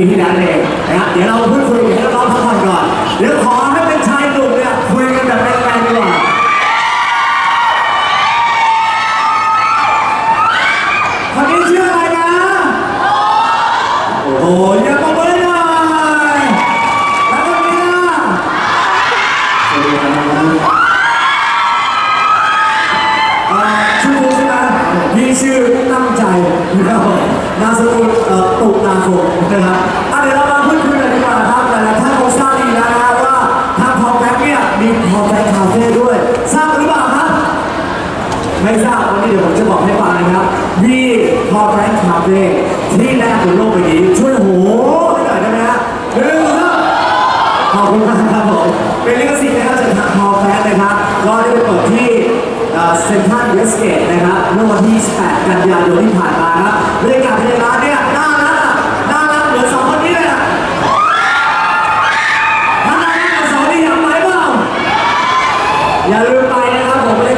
ีที่แล้วเองนะครับเดี๋ยวเราพูดคุยกันแล้วร้องพักผ่อนก่อนเดี๋ยวขอให้เป็นชายหนุ่มเนี่ยคุยกันแบบแมนๆดีกว่าคนนี้ชื่ออะไรนะ โอ้โย่าประเมินหแล้วคนนะชื่อคุไหดีชื่อตั้งใจนะครับผมนามสกุลเตกนาคมนะครับอะเดี๋ยวเรามาพูดคุยกันดีกว่านะครับแต่ยๆท่านคงทราบดีแล้วนะว่าทางพอแฟกเนี่ยมีพอแฟกคาเฟ่ด้วยทราบหรือเปล่าครับ ไม่ทราบวันนี้เดี๋ยวผมจะบอกให้ฟังนะครับมีพอแฟกคาเฟ่ที่แรกบนโลกใบนี้ช่วยโหใหหน่อยได้ไหมฮะหนึ่งครับขอบคุณมากครับผมเป็นลิขสิทธิ์นะครับจากทางพอแฟกนะครับก็ได้ไปเปิดที่เซ็นทรัลเวสเกตนะครับเมื่อวันที่ 28 กันยายนที่ผ่านมาครับ น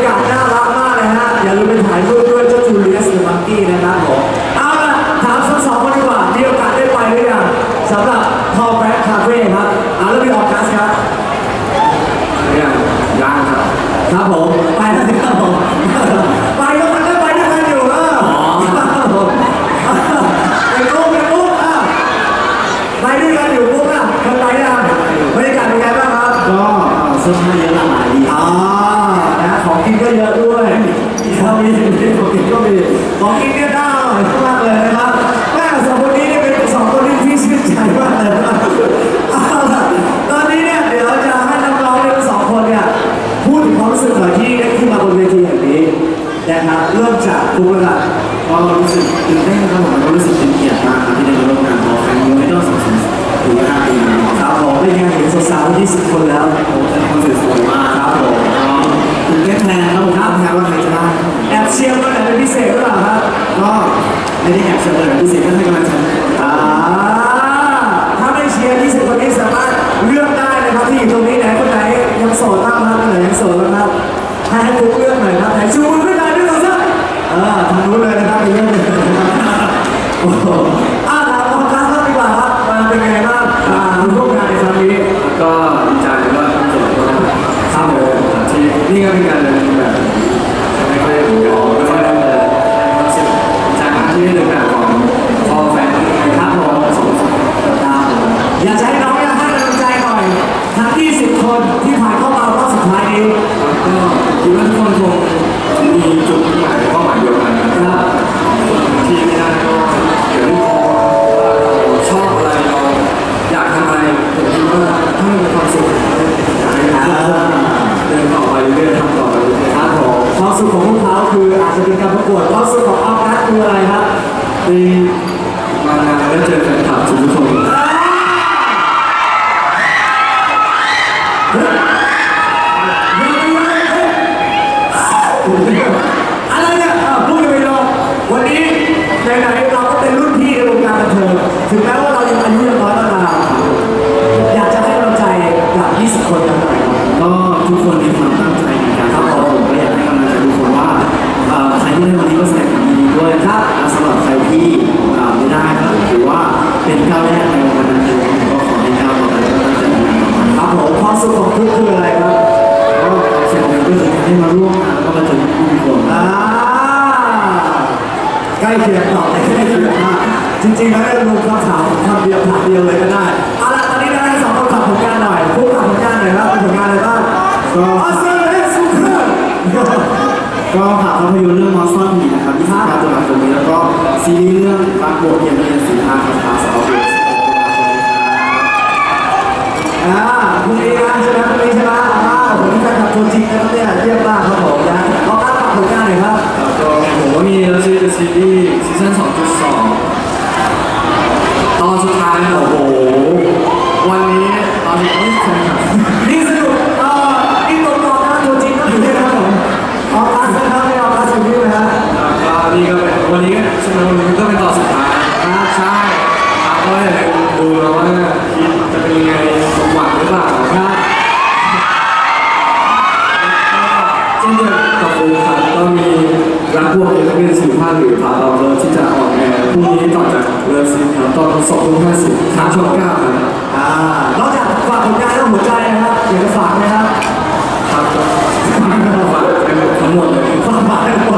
กหน่อยที่ได้ขึ้นมาบนเวทีแห่งนี้นะครับเริ่มจากคุณละกันก็รู้สึกตื่นเต้นครับผมก็รู้สึกเป็นเกียรติมากครับที่ได้มาร่วมงานพอแฟนยูไม่ต้องสงสัยถึงห้าปีแล้วครับผมเป็นไงเห็นสาวๆที่สิบคนแล้วผมเป็นคนสวยๆมากครับผมตื่นเต้นแทนครับผมครับแทนว่าใครจะได้แอบเชียร์คนไหนเป็นพิเศษหรือเปล่าครับก็ไม่ได้แอบเฉลยพิเศษก็ให้กำลัง รู้เลยนะครับไปเลือกเลยนะครับโอ้โหอ่าถามความคัสบ้างดีกว่าครับมาเป็นไงบ้างอ่าร่วมงานในครั้งนี้ก็ดีใจว่าเกิดมาครับผมที่นี่ก็เป็นการเดิน คืออาจจะเป็นการประกวดความสุขของออกัสคืออะไรครับได้มางานแล้วเจอแฟนคลับทุกคน ก้าวแรกในวันเทิงผมก็ขอให้ก้าวต่อไปแล้วก็ตั้งใจทำงานต่อไปครับผมความสุขของคุณคืออะไรครับก็สิ่งหนึ่งก็คือการได้มาร่วมงานแล้วก็มาเจอผู้คนอ่าใกล้เคียงตอบแต่ใกล้เคียงมากจริงๆแล้วเนี่ยรวมคำถามคำเดียวถามเดียวเลยก็ได้เอาล่ะตอนได้ ก็ฝากภาพยนตร์เรื่องมอสซอนผีนะครับ29ตุลาคมนี้แล้วก็ซีรีส์เรื่องรักโบกเพียงเพียนสีทาครับทางสาวเดือน16ตุลาคมนี้ครับอ่าพรุ่งนี้นะใช่ไหมพรุ่งนี้ใช่ไหมอ่าผมนี่แฟนคลับตัวจริงนะครับเนี่ยเยี่ยมมากครับผมนะเอาการฝากผลงานหน่อยครับ แล้วก็ผมก็มีซีรีส์ซีซั่นสอง รักบวกเอเลเมนสิบห้าหรือพาเราเลิฟที่จะออกแอร์พรุ่งนี้ต่อจากเลิฟซีครับตอนสองทุ่มห้าสิบทางช่องเก้าครับอ่านอกจากฝากผลงานแล้วหัวใจนะครับอยากจะฝากนะครับครับก็ฝากทั้งหมดเลย